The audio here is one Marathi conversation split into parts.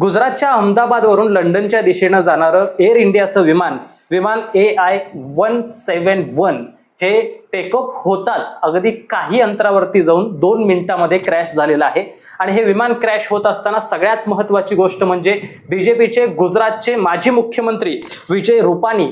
गुजरातच्या अहमदाबादवरून लंडनच्या दिशेनं जाणारं एअर इंडियाचं विमान विमान A I one seven one हे टेकअप होताच. अगदी काही अंतरावरती जाऊन दोन मिनिटामध्ये क्रॅश झालेलं आहे. आणि हे विमान क्रॅश होत असताना सगळ्यात महत्त्वाची गोष्ट म्हणजे बी जे पीचे गुजरातचे माजी मुख्यमंत्री विजय रुपानी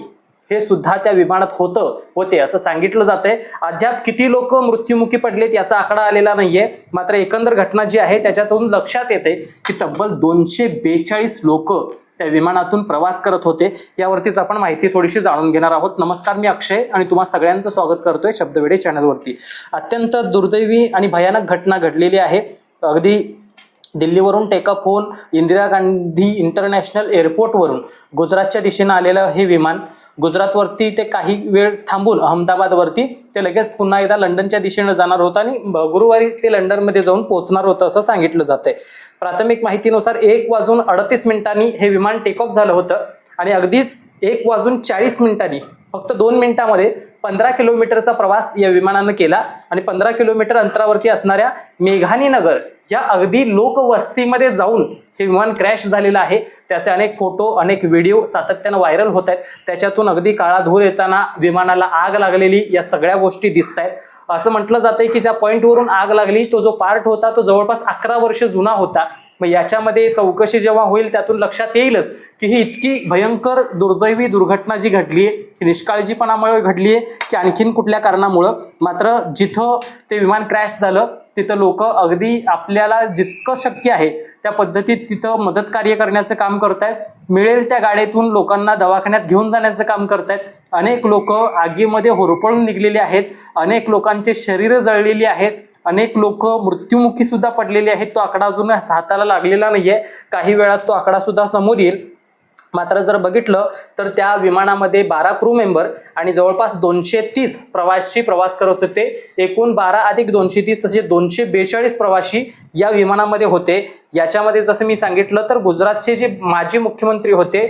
हे सुद्धा त्या विमानात होतं होते असं सांगितलं जातंय. अद्याप किती लोक मृत्युमुखी पडलेत याचा आकडा आलेला नाहीये. मात्र एकंदर घटना जी आहे त्याच्यातून लक्षात येते की तब्बल दोनशे बेचाळीस लोक त्या विमानातून प्रवास करत होते. यावरतीच आपण माहिती थोडीशी जाणून घेणार आहोत. नमस्कार मी अक्षय आणि तुम्हा सगळ्यांचं स्वागत करतोय शब्दवेडे चॅनलवरती. अत्यंत दुर्दैवी आणि भयानक घटना घडलेली आहे. अगदी दिल्लीवरून टेकअप होऊन इंदिरा गांधी इंटरनॅशनल एअरपोर्टवरून गुजरातच्या दिशेनं आलेलं हे विमान गुजरातवरती ते काही वेळ थांबून अहमदाबादवरती ते लगेच पुन्हा एकदा लंडनच्या दिशेनं जाणार होतं आणि गुरुवारी ते लंडनमध्ये जाऊन पोहोचणार होतं असं सांगितलं जातंय. प्राथमिक माहितीनुसार एक वाजून अडतीस मिनिटांनी हे विमान टेकऑफ झालं होतं आणि अगदीच एक वाजून चाळीस मिनिटांनी फक्त दोन मिनिटामध्ये पंधरा किलोमीटरचा प्रवास या विमानानं केला आणि पंधरा किलोमीटर अंतरावरती असणाऱ्या मेघानी नगर या अगदी लोकवस्तीमध्ये जाऊन हे विमान क्रॅश झालेलं आहे. त्याचे अनेक फोटो अनेक व्हिडिओ सातत्यानं व्हायरल होत आहेत. त्याच्यातून अगदी काळा धूर येताना विमानाला आग लागलेली या सगळ्या गोष्टी दिसत आहेत. असं म्हटलं जातंय की ज्या पॉईंटवरून आग लागली तो जो पार्ट होता तो जवळपास अकरा वर्ष जुना होता. मग याच्यामध्ये चौकशी जेव्हा होईल त्यातून लक्षात येईलच की ही इतकी भयंकर दुर्दैवी दुर्घटना जी घडली आहे ही निष्काळजीपणामुळे घडली आहे की आणखीन कुठल्या कारणामुळं? मात्र जिथं ते विमान क्रॅश झालं तिथं लोक अगदी आपल्याला जितकं शक्य आहे त्या पद्धतीत तिथं मदत कार्य करण्याचं काम करतायत. मिळेल त्या गाडीतून लोकांना दवाखान्यात घेऊन जाण्याचं काम करतायत. अनेक लोक आगीमध्ये होरपळून निघलेले आहेत. अनेक लोकांचे शरीरं जळलेली आहेत. अनेक लोक मृत्युमुखी सुद्धा पडलेले आहेत. तो आकडा अजून हाताला लागलेला नाहीये. काही वेळात तो आकडा सुद्धा समोर येईल. मात्र जर बघितलं तर त्या विमानामध्ये बारा क्रू मेंबर आणि जवळपास दोनशे तीस प्रवासी प्रवास करत होते. एकूण बारा अधिक दोनशे तीस असे दोनशे बेचाळीस प्रवासी या विमानामध्ये होते. याच्यामध्ये जसं मी सांगितलं तर गुजरातचे जे माजी मुख्यमंत्री होते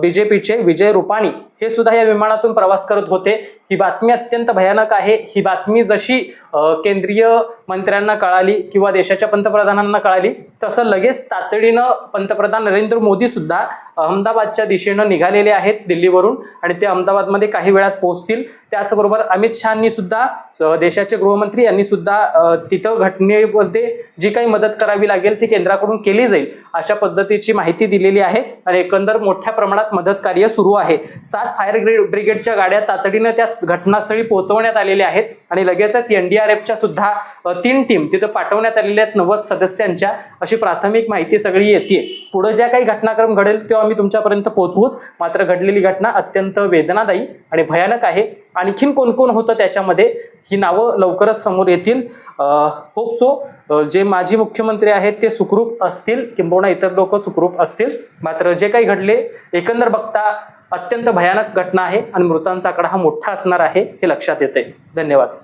बी जे पीचे विजय रुपाणी हे सुद्धा या विमानातून प्रवास करत होते. ही बातमी अत्यंत भयानक आहे. ही बातमी जशी केंद्रीय मंत्र्यांना कळाली किंवा देशाच्या पंतप्रधानांना कळाली तसं लगेच तातडीनं पंतप्रधान नरेंद्र मोदी सुद्धा अहमदाबादच्या दिशेनं निघालेले आहेत दिल्लीवरून आणि ते अहमदाबादमध्ये काही वेळात पोहोचतील. त्याचबरोबर अमित शहानी सुद्धा देशाचे गृहमंत्री यांनी सुद्धा तिथं घटनेमध्ये जी काही मदत करावी लागेल ती केंद्राकडून केली जाईल अशा पद्धतीची माहिती दिलेली आहे आणि एकंदर मोठ्या प्रमाणात मदत कार्य सुरू आहे. सात फायर ब्रिगेडच्या गाड्या तातडीनं त्या घटनास्थळी पोहोचवण्यात आलेल्या आहेत आणि लगेचच एनडीआरएफच्या सुद्धा तीन टीम तिथं पाठवण्यात आलेल्या आहेत नव्वद सदस्यांच्या अशी प्राथमिक माहिती सगळी येते. पुढे ज्या काही घटनाक्रम घडेल तेव्हा आम्ही तुमच्यापर्यंत पोहोचवूच. मात्र घडलेली घटना अत्यंत वेदनादायी आणि भयानक आहे. आणखीन कोण कोण होतं त्याच्यामध्ये ही नावं लवकरच समोर येतील. होप सो जे माजी मुख्यमंत्री आहेत ते सुखरूप असतील. किंबहुना इतर लोक सुखरूप असतील. मात्र जे काही घडले एकंदर बघता अत्यंत भयानक घटना आहे आणि मृतांचा आकडा हा मोठा असणार आहे हे लक्षात येते धन्यवाद.